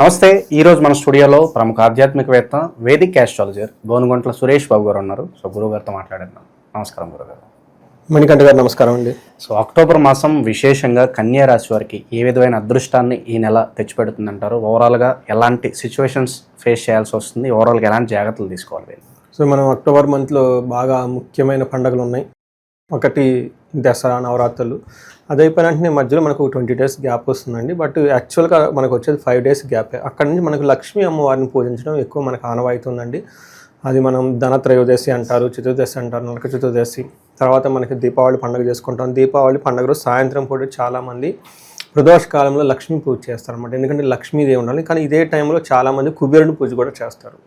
నమస్తే ఈ రోజు మన స్టూడియోలో ప్రముఖ ఆధ్యాత్మికవేత్త వేదిక్ ఆస్ట్రాలజర్ గోనుగొంట్ల సురేష్ బాబు గారు ఉన్నారు. సో గురువు గారితో మాట్లాడేద్దాం. నమస్కారం గురుగారు మణికంఠ గారు నమస్కారం అండి. సో అక్టోబర్ మాసం విశేషంగా కన్యా రాశి వారికి ఏ విధమైన అదృష్టాన్ని ఈ నెల తెచ్చిపెడుతుందంటారు? ఓవరాల్గా ఎలాంటి సిచ్యువేషన్స్ ఫేస్ చేయాల్సి వస్తుంది? ఓవరాల్గా ఎలాంటి జాగ్రత్తలు తీసుకోవాలి? సో మనం అక్టోబర్ మంత్లో బాగా ముఖ్యమైన పండుగలు ఉన్నాయి. ఒకటి దసరా నవరాత్రులు. అది అయిపోయిన వెంటనే మధ్యలో మనకు ట్వంటీ డేస్ గ్యాప్ వస్తుందండి. బట్ యాక్చువల్గా మనకు వచ్చేది ఫైవ్ డేస్ గ్యాప్. అక్కడ నుంచి మనకు లక్ష్మీ అమ్మవారిని పూజించడం ఎక్కువ మనకు ఆనవాయితీ ఉందండి అది మనం ధన త్రయోదశి అంటారు చతుర్దశి అంటారు నరక చతుర్దశి. తర్వాత మనకి దీపావళి పండుగ చేసుకుంటాం. దీపావళి పండుగ రోజు సాయంత్రం పూట చాలామంది ప్రదోష కాలంలో లక్ష్మీ పూజ చేస్తారు అనమాట ఎందుకంటే లక్ష్మీదేవి ఉండాలి. కానీ ఇదే టైంలో చాలామంది కుబేరుని పూజ కూడా చేస్తారు.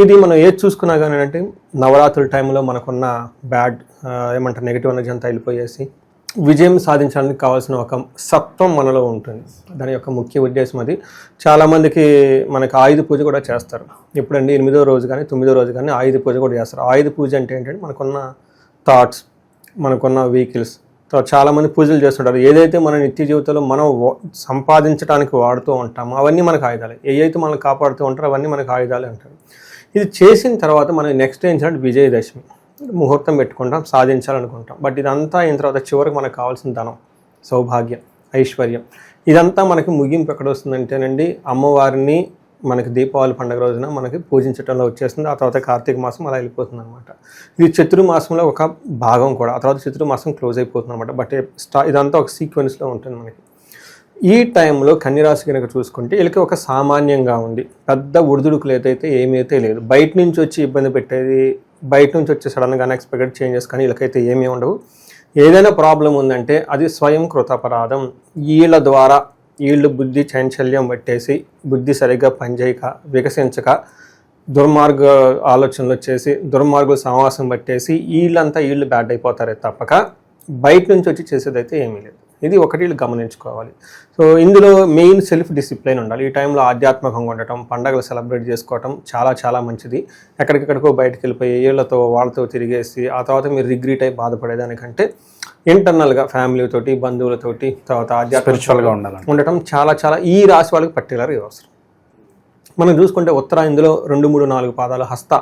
ఇది మనం ఏది చూసుకున్నా కానీ అంటే నవరాత్రుల టైంలో మనకున్న బ్యాడ్ ఏమంటారు నెగిటివ్ ఎనర్జీ అంతా వెళ్ళిపోయేసి విజయం సాధించడానికి కావాల్సిన ఒక సత్వం మనలో ఉంటుంది. దాని యొక్క ముఖ్య ఉద్దేశం అది. చాలామందికి మనకి ఆయుధ పూజ కూడా చేస్తారు. ఎప్పుడండి ఎనిమిదో రోజు కానీ తొమ్మిదో రోజు కానీ ఆయుధ పూజ కూడా చేస్తారు. ఆయుధ పూజ అంటే ఏంటంటే మనకున్న థాట్స్ మనకున్న వెహికల్స్ తర్వాత చాలామంది పూజలు చేస్తుంటారు. ఏదైతే మన నిత్య జీవితంలో మనం సంపాదించడానికి వాడుతూ ఉంటామో అవన్నీ మనకు ఆయుధాలు. ఏవైతే మనం కాపాడుతూ ఉంటారో అవన్నీ మనకు ఆయుధాలు అంటారు. ఇది చేసిన తర్వాత మనం నెక్స్ట్ ఏం చేయాలంటే విజయదశమి ముహూర్తం పెట్టుకుంటాం సాధించాలనుకుంటాం. బట్ ఇదంతా అయిన తర్వాత చివరికి మనకు కావాల్సిన ధనం సౌభాగ్యం ఐశ్వర్యం. ఇదంతా మనకి ముగింపు ఎక్కడ వస్తుందంటేనండి అమ్మవారిని మనకి దీపావళి పండుగ రోజున మనకి పూజించడంలో వచ్చేస్తుంది. ఆ తర్వాత కార్తీక మాసం అలా వెళ్ళిపోతుంది అనమాట ఇది చతుర్మాసంలో ఒక భాగం కూడా. ఆ తర్వాత చతుర్మాసం క్లోజ్ అయిపోతుంది అనమాట బట్ స్టా ఇదంతా ఒక సీక్వెన్స్లో ఉంటుంది మనకి. ఈ టైంలో కన్యరాశి కనుక చూసుకుంటే వీళ్ళకి ఒక సామాన్యంగా ఉంది. పెద్ద ఉడుదుడుకులు ఏదైతే ఏమైతే లేదు. బయట నుంచి వచ్చి ఇబ్బంది పెట్టేది బయట నుంచి వచ్చి సడన్గా అన్ఎక్స్పెక్టెడ్ చేంజెస్ కానీ వీళ్ళకైతే ఏమీ ఉండవు. ఏదైనా ప్రాబ్లం ఉందంటే అది స్వయం కృతాపరాధం. వీళ్ళ ద్వారా వీళ్ళు బుద్ధి చాంచల్యం పట్టేసి బుద్ధి సరిగ్గా పనిచేయక వికసించక దుర్మార్గ ఆలోచనలు వచ్చేసి దుర్మార్గుల సమావాసం పట్టేసి వీళ్ళంతా వీళ్ళు బ్యాడ్ అయిపోతారే తప్పక. బయట నుంచి వచ్చి చేసేదైతే ఏమీ లేదు. ఇది ఒకటి గమనించుకోవాలి. సో ఇందులో మెయిన్ సెల్ఫ్ డిసిప్లైన్ ఉండాలి. ఈ టైంలో ఆధ్యాత్మికంగా ఉండటం పండగలు సెలబ్రేట్ చేసుకోవటం చాలా చాలా మంచిది. ఎక్కడికెక్కడికో బయటకు వెళ్ళిపోయి వీళ్ళతో వాళ్ళతో తిరిగేసి ఆ తర్వాత మీరు రిగ్రీట్ అయి బాధపడేదానికంటే ఇంటర్నల్గా ఫ్యామిలీతోటి బంధువులతోటి తర్వాత ఆధ్యాత్మిక స్పిరిచువల్గా ఉండాలండి ఉండటం చాలా చాలా ఈ రాశి వాళ్ళకి పర్టికులర్గా అవసరం. మనం చూసుకుంటే ఉత్తర ఇందులో రెండు మూడు నాలుగు పాదాలు హస్త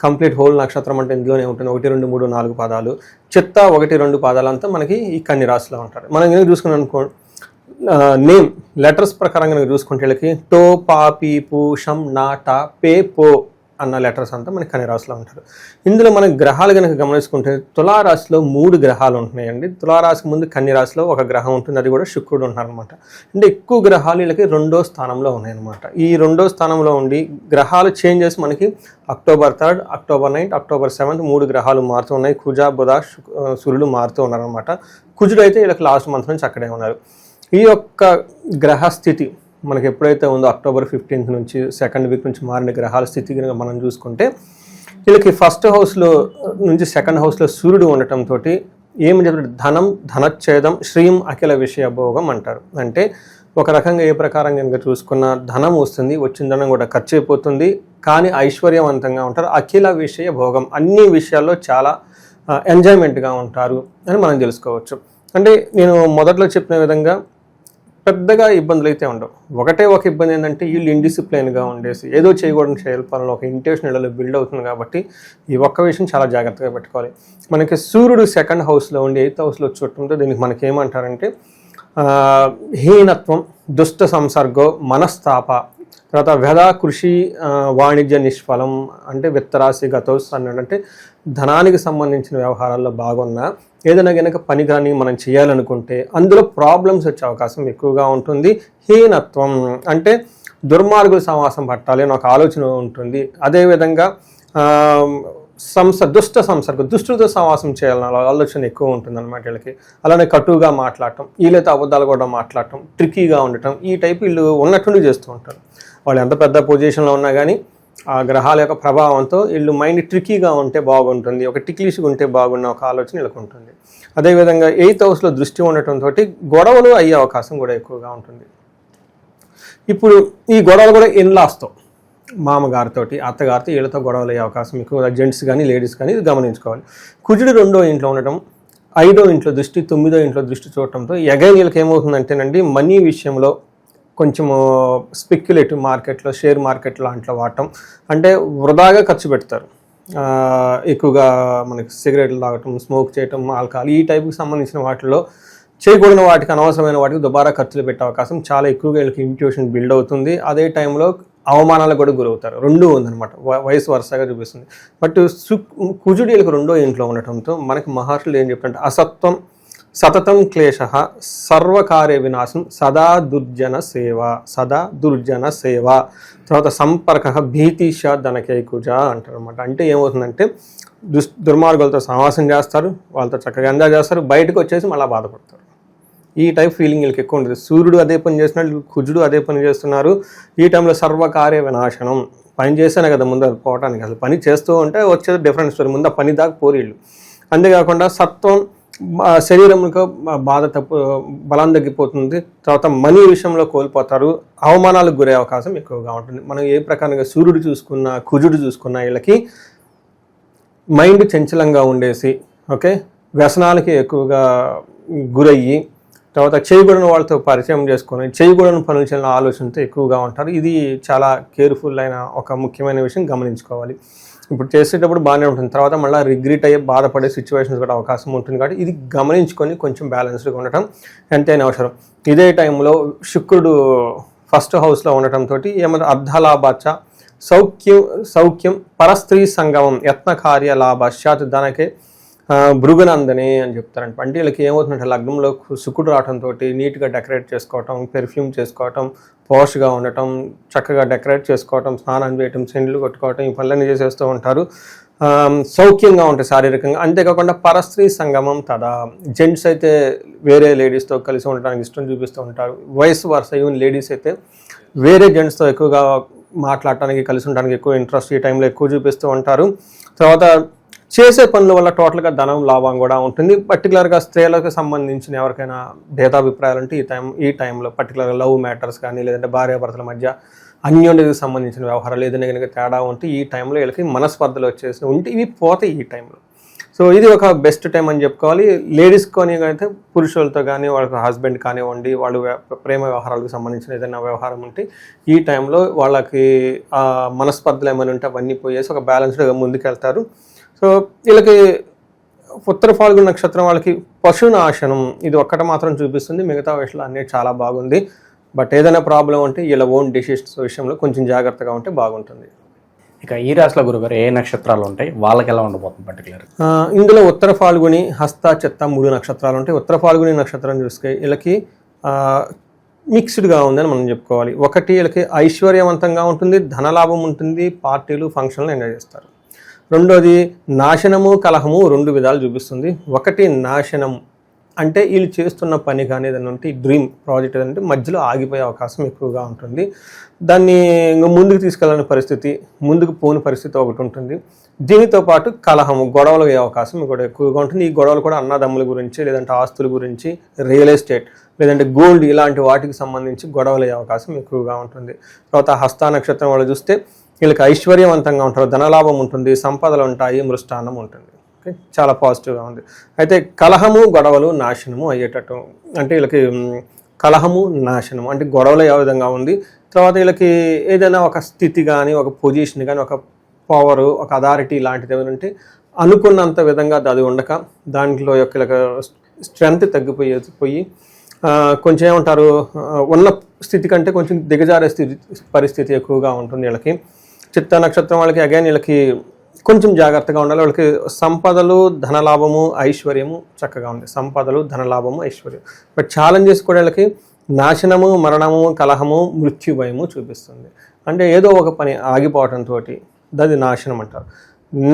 కంప్లీట్ హోల్ నక్షత్రం అంటే ఇందులోనే ఉంటుంది ఒకటి రెండు మూడు నాలుగు పాదాలు. చిత్త ఒకటి రెండు పాదాలు అంతా మనకి ఈ కన్ని రాశిలో ఉంటారు. మనం కనుక చూసుకున్నాం అనుకో నేమ్ లెటర్స్ ప్రకారం కనుక చూసుకుంటే వీళ్ళకి టో పా పీ పూ షం నా టా పే పో అన్న లెటర్స్ అంతా మనకి కన్నీరాశిలో ఉంటారు. ఇందులో మనం గ్రహాలు కనుక గమనించుకుంటే తులారాశిలో మూడు గ్రహాలు ఉంటున్నాయండి. తులారాశికి ముందు కన్యరాశిలో ఒక గ్రహం ఉంటుంది అది కూడా శుక్రుడు ఉన్నారనమాట అంటే ఎక్కువ గ్రహాలు వీళ్ళకి రెండో స్థానంలో ఉన్నాయన్నమాట. ఈ రెండో స్థానంలో ఉండి గ్రహాలు చేంజెస్ మనకి October third October ninth October seventh మూడు గ్రహాలు మారుతూ ఉన్నాయి. కుజ బుధ సూర్యుడు మారుతూ ఉన్నారనమాట కుజుడు అయితే వీళ్ళకి లాస్ట్ మంత్ నుంచి అక్కడే ఉన్నారు. ఈ యొక్క గ్రహస్థితి మనకి ఎప్పుడైతే ఉందో అక్టోబర్ ఫిఫ్టీన్త్ నుంచి సెకండ్ వీక్ నుంచి మారిన గ్రహాల స్థితి కనుక మనం చూసుకుంటే వీళ్ళకి ఫస్ట్ హౌస్లో నుంచి సెకండ్ హౌస్లో సూర్యుడు ఉండటంతో ఏమి చెప్తారు ధనం ధనచ్ఛేదం శ్రీం అఖిల విషయ భోగం అంటారు. అంటే ఒక రకంగా ఏ ప్రకారం కనుక చూసుకున్న ధనం వస్తుంది వచ్చిన ధనం కూడా ఖర్చు అయిపోతుంది కానీ ఐశ్వర్యవంతంగా ఉంటారు. అఖిల విషయ భోగం అన్ని విషయాల్లో చాలా ఎంజాయ్మెంట్గా ఉంటారు అని మనం తెలుసుకోవచ్చు. అంటే నేను మొదట్లో చెప్పిన విధంగా పెద్దగా ఇబ్బందులు అయితే ఉండవు. ఒకటే ఒక ఇబ్బంది ఏంటంటే వీళ్ళు ఇండిసిప్లైన్గా ఉండేసి ఏదో చేయకూడని చేయాలి ఒక ఇంటెన్షన్ ఇళ్ళలో బిల్డ్ అవుతుంది కాబట్టి ఈ ఒక్క విషయం చాలా జాగ్రత్తగా పెట్టుకోవాలి. మనకి సూర్యుడు సెకండ్ హౌస్లో ఉండి ఎయిత్ హౌస్లో చూడటంతో దీనికి మనకి ఏమంటారంటే హీనత్వం దుష్ట సంసర్గో మనస్తాప తర్వాత వ్యధ కృషి వాణిజ్య నిష్ఫలం అంటే విత్తరాశి గతోస్ అన్నాడంటే ధనానికి సంబంధించిన వ్యవహారాల్లో బాగున్నా ఏదైనా కనుక పని కానీ మనం చేయాలనుకుంటే అందులో ప్రాబ్లమ్స్ వచ్చే అవకాశం ఎక్కువగా ఉంటుంది. హీనత్వం అంటే దుర్మార్గుల సమాసం పట్టాలి అని ఒక ఆలోచన ఉంటుంది. అదేవిధంగా సంస దుష్ట సంసర్గ దుష్టులతో సమాసం చేయాలన్న ఆలోచన ఎక్కువ ఉంటుంది అనమాట వీళ్ళకి. అలానే కటువుగా మాట్లాడటం వీళ్ళతో అబద్ధాలు కూడా మాట్లాడటం ట్రిక్కీగా ఉండటం ఈ టైప్ వీళ్ళు ఉన్నట్టుండి చేస్తూ ఉంటారు. వాళ్ళు ఎంత పెద్ద పొజిషన్లో ఉన్నా కానీ ఆ గ్రహాల యొక్క ప్రభావంతో వీళ్ళు మైండ్ ట్రిక్కీగా ఉంటే బాగుంటుంది ఒక టిక్లిష్గా ఉంటే బాగున్న ఒక ఆలోచన వీళ్ళకు ఉంటుంది. అదేవిధంగా ఎయిత్ హౌస్లో దృష్టి ఉండటంతో గొడవలు అయ్యే అవకాశం కూడా ఎక్కువగా ఉంటుంది. ఇప్పుడు ఈ గొడవలు కూడా ఇన్లాస్తో మామగారితోటి అత్తగారితో వీళ్ళతో గొడవలు అయ్యే అవకాశం ఎక్కువ జెంట్స్ కానీ లేడీస్ కానీ ఇది గమనించుకోవాలి. కుజుడు రెండో ఇంట్లో ఉండటం ఐదో ఇంట్లో దృష్టి తొమ్మిదో ఇంట్లో దృష్టి చూడటంతో ఎగైన్ వీళ్ళకి ఏమవుతుందంటేనండి మనీ విషయంలో కొంచెము స్పెక్యులేటివ్ మార్కెట్లో షేర్ మార్కెట్ లాంట్లో వాడటం అంటే వృధాగా ఖర్చు పెడతారు. ఎక్కువగా మనకి సిగరెట్లు తాగటం స్మోక్ చేయటం ఆల్కహాల్ ఈ టైప్కి సంబంధించిన వాటిలో చేయకూడని వాటికి అనవసరమైన వాటికి దుబారా ఖర్చులు పెట్టే అవకాశం చాలా ఎక్కువగా వీళ్ళకి ఇంట్యూషన్ బిల్డ్ అవుతుంది. అదే టైంలో అవమానాలకు కూడా గురవుతారు. రెండూ ఉందన్నమాట. వ- వయసు వరుసగా చూపిస్తుంది. బట్ సు కుజుడు వీళ్ళకి రెండో ఇంట్లో ఉండటంతో మనకి మహర్షులు ఏం చెప్తారంటే అసత్వం సతతం క్లేశ సర్వకార్య వినాశం సదా దుర్జన సేవ సదా దుర్జన సేవ తర్వాత సంపర్క భీతిష ధనకైకుజ అంటారు అనమాట అంటే ఏమవుతుందంటే దుస్ దుర్మార్గులతో సమాసం చేస్తారు వాళ్ళతో చక్కగా ఎంజాయ్ చేస్తారు బయటకు వచ్చేసి మళ్ళీ బాధపడతారు. ఈ టైప్ ఫీలింగ్ వీళ్ళకి ఎక్కువ ఉంటుంది సూర్యుడు అదే పని చేస్తున్నాడు కుజుడు అదే పని చేస్తున్నారు. ఈ టైంలో సర్వకార్య వినాశనం. పని చేస్తేనే కదా ముందు పోవటానికి. అసలు పని చేస్తూ ఉంటే వచ్చేది డిఫరెంట్ స్టోరీ ముందు ఆ పని దాకా పోరీళ్ళు అంతేకాకుండా సత్వం శరీరంలో బాధ తప్పు బలం తగ్గిపోతుంది. తర్వాత మనీ విషయంలో కోల్పోతారు. అవమానాలకు గురే అవకాశం ఎక్కువగా ఉంటుంది. మనం ఏ ప్రకారంగా సూర్యుడు చూసుకున్నా కుజుడు చూసుకున్నా వీళ్ళకి మైండ్ చంచలంగా ఉండేసి ఓకే? వ్యసనాలకి ఎక్కువగా గురయ్యి తర్వాత చేయకూడని వాళ్ళతో పరిచయం చేసుకొని చేయకూడని పనులు చేయాలని ఆలోచనతో ఎక్కువగా ఉంటారు. ఇది చాలా కేర్ఫుల్ అయిన ఒక ముఖ్యమైన విషయం గమనించుకోవాలి. ఇప్పుడు చేసేటప్పుడు బాగానే ఉంటుంది. తర్వాత మళ్ళీ రిగ్రెట్ అయ్యే బాధపడే సిచ్యువేషన్స్ కూడా అవకాశం ఉంటుంది కాబట్టి ఇది గమనించుకొని కొంచెం బ్యాలెన్స్డ్గా ఉండటం ఎంతైనా అవసరం. ఇదే టైంలో శుక్రుడు ఫస్ట్ హౌస్లో ఉండటంతో ఏమంటారు అర్ధలాభాచ సౌఖ్యం సౌఖ్యం పరస్త్రీ సంగమం యత్న కార్య లాభాశ్చాత్ దానికే భృగునందని అని చెప్తారంట. అంటే వీళ్ళకి ఏమవుతుందంటే లగ్నంలో శుకుడు రావడంతో నీట్గా డెకరేట్ చేసుకోవటం పెర్ఫ్యూమ్ చేసుకోవటం పోష్గా ఉండటం చక్కగా డెకరేట్ చేసుకోవటం స్నానం చేయటం సెండ్లు కొట్టుకోవటం ఈ పనులన్నీ చేసేస్తూ ఉంటారు. సౌఖ్యంగా ఉంటాయి శారీరకంగా. అంతేకాకుండా పరస్త్రీ సంగమం తదా. జెంట్స్ అయితే వేరే లేడీస్తో కలిసి ఉండడానికి ఇష్టం చూపిస్తూ ఉంటారు. వయసు వరుస ఈవెన్ లేడీస్ అయితే వేరే జెంట్స్తో ఎక్కువగా మాట్లాడటానికి కలిసి ఉండడానికి ఎక్కువ ఇంట్రెస్ట్ ఈ టైంలో ఎక్కువ చూపిస్తూ ఉంటారు. తర్వాత చేసే పనుల వల్ల టోటల్గా ధనం లాభం కూడా ఉంటుంది. పర్టికులర్గా స్త్రీలకు సంబంధించిన ఎవరికైనా భేదాభిప్రాయాలు అంటే ఈ టైం ఈ టైంలో పర్టికులర్గా లవ్ మ్యాటర్స్ కానీ లేదంటే భార్యాభర్తల మధ్య అన్యోన్యతకు సంబంధించిన వ్యవహారాలు ఏదైనా కనుక తేడా ఉంటే ఈ టైంలో వీళ్ళకి మనస్పర్ధలు వచ్చేసి ఉంటే ఇవి పోతాయి ఈ టైంలో. సో ఇది ఒక బెస్ట్ టైం అని చెప్పుకోవాలి. లేడీస్ కానీ అయితే పురుషులతో కానీ వాళ్ళకి హస్బెండ్ కానివ్వండి వాళ్ళు ప్రేమ వ్యవహారాలకు సంబంధించిన ఏదైనా వ్యవహారం ఉంటే ఈ టైంలో వాళ్ళకి మనస్పర్ధలు ఏమైనా ఉంటే అవన్నీ పోయేసి ఒక బ్యాలెన్స్డ్గా ముందుకెళ్తారు. సో వీళ్ళకి ఉత్తర ఫాల్గుణ నక్షత్రం వాళ్ళకి పశునాశనం ఇది ఒక్కటి మాత్రం చూపిస్తుంది. మిగతా విషయాలు అన్నీ చాలా బాగుంది. బట్ ఏదైనా ప్రాబ్లం ఉంటే వీళ్ళ ఓన్ డిసిషన్స్ విషయంలో కొంచెం జాగ్రత్తగా ఉంటే బాగుంటుంది. ఇక ఈ రాశిలో గురుగారు ఏ నక్షత్రాలు ఉంటాయి? వాళ్ళకి ఎలా ఉండబోతుంది పర్టికులర్ ఇందులో ఉత్తర ఫాల్గుని హస్త చెత్త మూడు నక్షత్రాలు ఉంటాయి. ఉత్తర ఫాల్గుని నక్షత్రం చూస్తే వీళ్ళకి మిక్స్డ్గా ఉందని మనం చెప్పుకోవాలి. ఒకటి వీళ్ళకి ఐశ్వర్యవంతంగా ఉంటుంది ధనలాభం ఉంటుంది పార్టీలు ఫంక్షన్లు ఎంజాయ్ చేస్తారు. రెండోది నాశనము కలహము రెండు విధాలు చూపిస్తుంది. ఒకటి నాశనం. అంటే వీళ్ళు చేస్తున్న పని కానీ ఏదైనా ఉంటే డ్రీమ్ ప్రాజెక్ట్ ఏదంటే మధ్యలో ఆగిపోయే అవకాశం ఎక్కువగా ఉంటుంది. దాన్ని ఇంకా ముందుకు తీసుకెళ్ళని పరిస్థితి ముందుకు పోని పరిస్థితి ఒకటి ఉంటుంది. దీనితో పాటు కలహము గొడవలు అయ్యే అవకాశం కూడా ఎక్కువగా ఉంటుంది. ఈ గొడవలు కూడా అన్నదమ్ముల గురించి లేదంటే ఆస్తుల గురించి రియల్ ఎస్టేట్ లేదంటే గోల్డ్ ఇలాంటి వాటికి సంబంధించి గొడవలు అయ్యే అవకాశం ఎక్కువగా ఉంటుంది. తర్వాత హస్త నక్షత్రం వాళ్ళు చూస్తే వీళ్ళకి ఐశ్వర్యవంతంగా ఉంటారు ధనలాభం ఉంటుంది సంపదలు ఉంటాయి మృష్టాన్నం ఉంటుంది. ఓకే చాలా పాజిటివ్గా ఉంది. అయితే కలహము గొడవలు నాశనము అయ్యేటట్టు అంటే వీళ్ళకి కలహము నాశనం అంటే గొడవలు ఏ విధంగా ఉంది? తర్వాత వీళ్ళకి ఏదైనా ఒక స్థితి కానీ ఒక పొజిషన్ కానీ ఒక పవరు ఒక అథారిటీ లాంటిది ఏమైనా ఉంటే అనుకున్నంత విధంగా అది ఉండక దాంట్లో యొక్క వీళ్ళకి స్ట్రెంగ్త్ తగ్గిపోయే పోయి కొంచెం ఏమంటారు ఉన్న స్థితి కంటే కొంచెం దిగజారే స్థితి పరిస్థితి ఎక్కువగా ఉంటుంది వీళ్ళకి. చిత్త నక్షత్రం వాళ్ళకి అగైన్ వీళ్ళకి కొంచెం జాగ్రత్తగా ఉండాలి. వాళ్ళకి సంపదలు ధనలాభము ఐశ్వర్యము చక్కగా ఉంది. సంపదలు ధనలాభము ఐశ్వర్యం. బట్ ఛాలెంజెస్ కూడా వీళ్ళకి నాశనము మరణము కలహము మృత్యు భయము చూపిస్తుంది. అంటే ఏదో ఒక పని ఆగిపోవటంతో దాన్ని నాశనం అంటారు.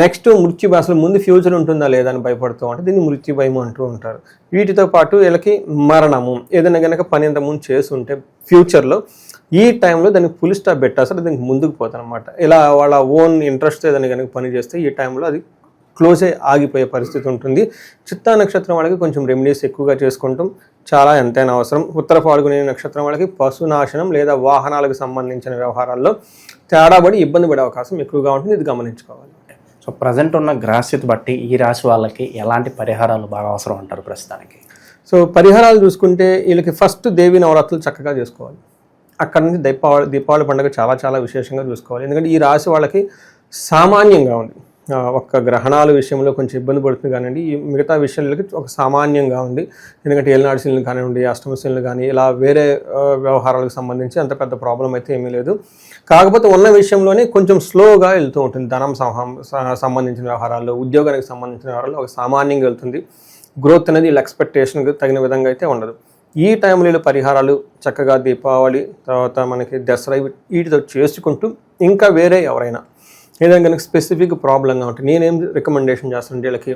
నెక్స్ట్ మృత్యు అసలు ముందు ఫ్యూచర్ ఉంటుందా లేదా అని భయపడుతూ అంటే దీన్ని మృత్యు భయం అంటూ ఉంటారు. వీటితో పాటు వీళ్ళకి మరణము ఏదైనా కనుక పని ఇంతకుముందు చేస్తుంటే ఫ్యూచర్లో ఈ టైంలో దానికి ఫుల్ స్టాప్ పెట్టా అసలు దీనికి ముందుకు పోతారు అనమాట ఇలా వాళ్ళ ఓన్ ఇంట్రెస్ట్ ఏదైనా కనుక పని చేస్తే ఈ టైంలో అది క్లోజ్ అయి ఆగిపోయే పరిస్థితి ఉంటుంది. చిత్తా నక్షత్రం వాళ్ళకి కొంచెం రెమెడీస్ ఎక్కువగా చేసుకుంటాం. చాలా ఎంతైనా అవసరం. ఉత్తర పాల్గొనే నక్షత్రం వాళ్ళకి పశునాశనం లేదా వాహనాలకు సంబంధించిన వ్యవహారాల్లో తేడాబడి ఇబ్బంది పడే అవకాశం ఎక్కువగా ఉంటుంది. ఇది గమనించుకోవాలి. సో ప్రజెంట్ ఉన్న గ్రహస్థితి బట్టి ఈ రాశి వాళ్ళకి ఎలాంటి పరిహారాలు బాగా అవసరం అంటారు ప్రస్తుతానికి? సో పరిహారాలు చూసుకుంటే వీళ్ళకి ఫస్ట్ దేవి నవరాత్రులు చక్కగా చేసుకోవాలి. అక్కడ నుంచి దీపావళి దీపావళి పండుగ చాలా చాలా విశేషంగా చూసుకోవాలి. ఎందుకంటే ఈ రాశి వాళ్ళకి సామాన్యంగా ఉంది. ఒక్క గ్రహణాల విషయంలో కొంచెం ఇబ్బంది పడుతుంది కానివ్వండి ఈ మిగతా విషయాలకి ఒక సామాన్యంగా ఉంది. ఎందుకంటే ఏలినాడు శీలను కానివ్వండి అష్టమశీలను కానీ ఇలా వేరే వ్యవహారాలకు సంబంధించి అంత పెద్ద ప్రాబ్లం అయితే ఏమీ లేదు. కాకపోతే ఉన్న విషయంలోనే కొంచెం స్లోగా వెళ్తూ ఉంటుంది. ధనం సంహం- సంబంధించిన వ్యవహారాల్లో ఉద్యోగానికి సంబంధించిన వ్యవహారాల్లో ఒక సామాన్యంగా వెళ్తుంది. గ్రోత్ అనేది వీళ్ళ ఎక్స్పెక్టేషన్కి తగిన విధంగా అయితే ఉండదు. ఈ టైంలో పరిహారాలు చక్కగా దీపావళి తర్వాత మనకి దసరా వీటితో చేసుకుంటూ ఇంకా వేరే ఎవరైనా. ఏదైనా కనుక స్పెసిఫిక్ ప్రాబ్లంగా ఉంటే నేనేం రికమెండేషన్ చేస్తాను వీళ్ళకి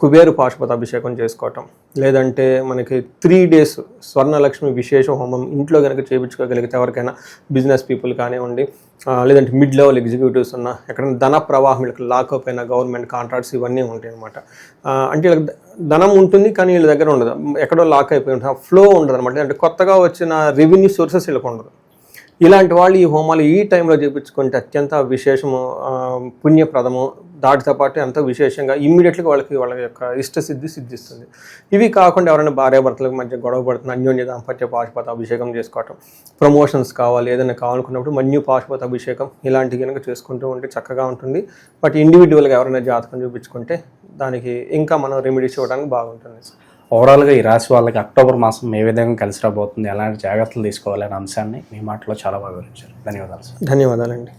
కుబేరు పాశుపత అభిషేకం చేసుకోవటం. లేదంటే మనకి త్రీ డేస్ స్వర్ణలక్ష్మి విశేష హోమం ఇంట్లో కనుక చేయించుకోగలిగితే ఎవరికైనా బిజినెస్ పీపుల్ కానివ్వండి లేదంటే మిడ్ లెవెల్ ఎగ్జిక్యూటివ్స్ ఉన్న ఎక్కడైనా ధన ప్రవాహం వీళ్ళకి లాకప్ అయిన గవర్నమెంట్ కాంట్రాక్ట్స్ ఇవన్నీ ఉంటాయి అనమాట అంటే వీళ్ళకి ధనం ఉంటుంది కానీ వీళ్ళ దగ్గర ఉండదు. ఎక్కడో లాక్ అయిపోయి ఉంటుంది. ఫ్లో ఉండదు అనమాట అంటే కొత్తగా వచ్చిన రెవెన్యూ సోర్సెస్ వీళ్ళకి ఉండదు. ఇలాంటి వాళ్ళు ఈ హోమాలు ఈ టైంలో చేయించుకుంటే అత్యంత విశేషము పుణ్యప్రదము. దాటితో పాటు ఎంతో విశేషంగా ఇమ్మీడియట్గా వాళ్ళకి వాళ్ళ యొక్క ఇష్ట సిద్ధి సిద్ధిస్తుంది. ఇవి కాకుండా ఎవరైనా భార్యాభర్తలకు మధ్య గొడవ పడుతున్న అన్యోన్య దాంపత్య పాశుపత అభిషేకం చేసుకోవటం ప్రమోషన్స్ కావాలి ఏదైనా కావాలనుకున్నప్పుడు మన్యు పాశుపత అభిషేకం ఇలాంటివి కనుక చేసుకుంటూ ఉంటే చక్కగా ఉంటుంది. బట్ ఇండివిజువల్గా ఎవరైనా జాతకం చూపించుకుంటే దానికి ఇంకా మనం రెమెడీస్ ఇవ్వడానికి బాగుంటుంది. ఓవరాల్గా ఈ రాశి వాళ్ళకి అక్టోబర్ మాసం ఏ విధంగా కలిసి రాబోతుంది ఎలాంటి జాగ్రత్తలు తీసుకోవాలి అనే అంశాన్ని మీ మాటలో చాలా బాగా వివరించారు. ధన్యవాదాలు సార్. ధన్యవాదాలండి.